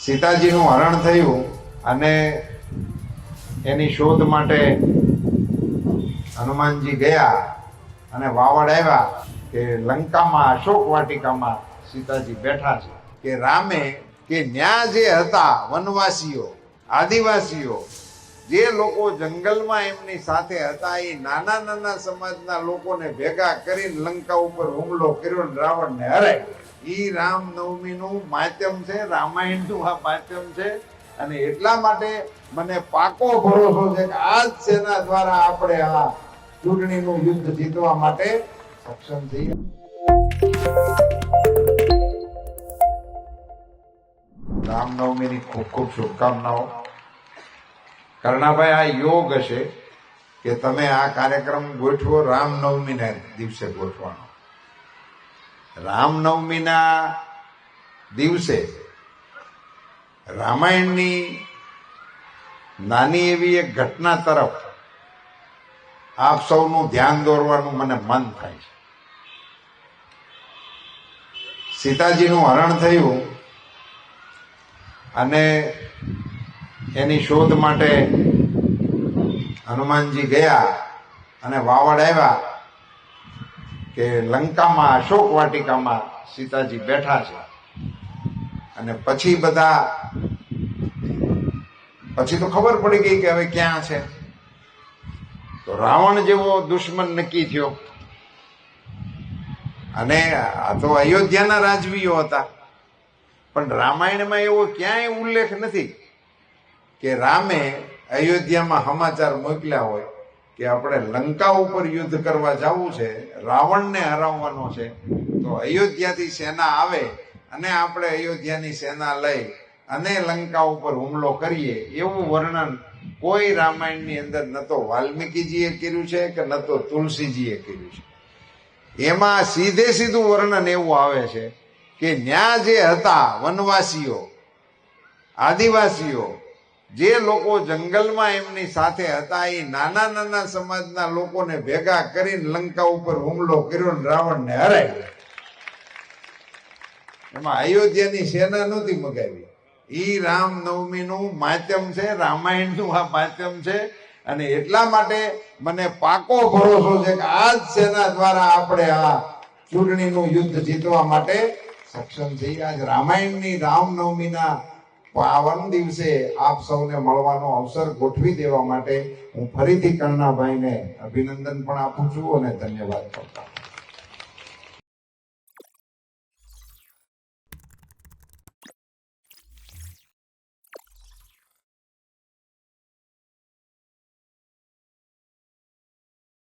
સીતાજીનું હરણ થયું અને એની શોધ માટે હનુમાનજી ગયા અને વાવડ આવ્યા કે લંકામાં, અશોક વાટિકામાં સીતાજી બેઠા છે કે રામે, કે ન્યા જે હતા વનવાસીઓ, આદિવાસીઓ જે લોકો જંગલમાં એમની સાથે હતા, એ નાના નાના સમાજના લોકોને ભેગા કરીને લંકા ઉપર હુમલો કર્યો રાવણને હરાવ્યો એ રામનવમીનું માધ્યમ છે, રામાયણનું આ માધ્યમ છે. અને એટલા માટે મને પાકો ભરોસો છે કે આ જ સેના દ્વારા આપણે આ ચૂંટણીનું યુદ્ધ જીતવા માટે સક્ષમ થઈએ. રામનવમીની ખૂબ ખૂબ શુભકામનાઓ. કર્ણાભાઈ આ યોગ હશે કે તમે આ કાર્યક્રમ ગોઠવો રામનવમીના દિવસે ગોઠવાનો રામનવમીના દિવસે રામાયણની નાની એવી એક ઘટના તરફ આપ સૌનું ધ્યાન દોરવાનું મને મન થાય છે. સીતાજીનું હરણ થયું અને એની શોધ માટે હનુમાનજી ગયા અને વાવડ આવ્યા કે લંકામાં અશોક વાટિકામાં સીતાજી બેઠા છે. અને પછી બધા, પછી તો ખબર પડી ગઈ કે હવે ક્યાં છે. તો રાવણ જેવો દુશ્મન નક્કી થયો. અને આ તો અયોધ્યાના રાજવીઓ હતા. પણ રામાયણમાં એવો ક્યાંય ઉલ્લેખ નથી. કે રામે અયોધ્યામાં સમાચાર મોકલ્યા હોય કે આપણે લંકા ઉપર યુદ્ધ કરવા જવું છે, રાવણને હરાવવાનો છે, તો અયોધ્યાથી સેના આવે અને આપણે અયોધ્યાની સેના લઈ અને લંકા ઉપર હુમલો કરીએ, એવું વર્ણન કોઈ રામાયણની અંદર ન તો વાલ્મીકીજીએ કર્યું છે કે ન તો તુલસીજીએ કર્યું છે. એમાં સીધે સીધું વર્ણન એવું આવે છે કે ન્યા જે હતા વનવાસીઓ, આદિવાસીઓ જે લોકો જંગલમાં એમની સાથે હતા, એ નાના નાના સમાજના લોકોને ભેગા કરીને લંકા ઉપર હુમલો કર્યો રાવણને હરાવ્યો એમાં અયોધ્યાની સેના નહોતી મગાવી. ઈ રામનવમીનું માધ્યમ છે, રામાયણનું આ માધ્યમ છે, અને એટલા માટે મને પાકો ભરોસો છે કે આ જ સેના દ્વારા આપણે આ ચૂંટણીનું યુદ્ધ જીતવા માટે સક્ષમ છીએ. આજ રામાયણની રામનવમીના પાવન દિવસે આપ સૌને મળવાનો અવસર ગોઠવી દેવા માટે હું ફરીથી કર્ણાભાઈને અભિનંદન પણ આપું છું અને ધન્યવાદ કરતા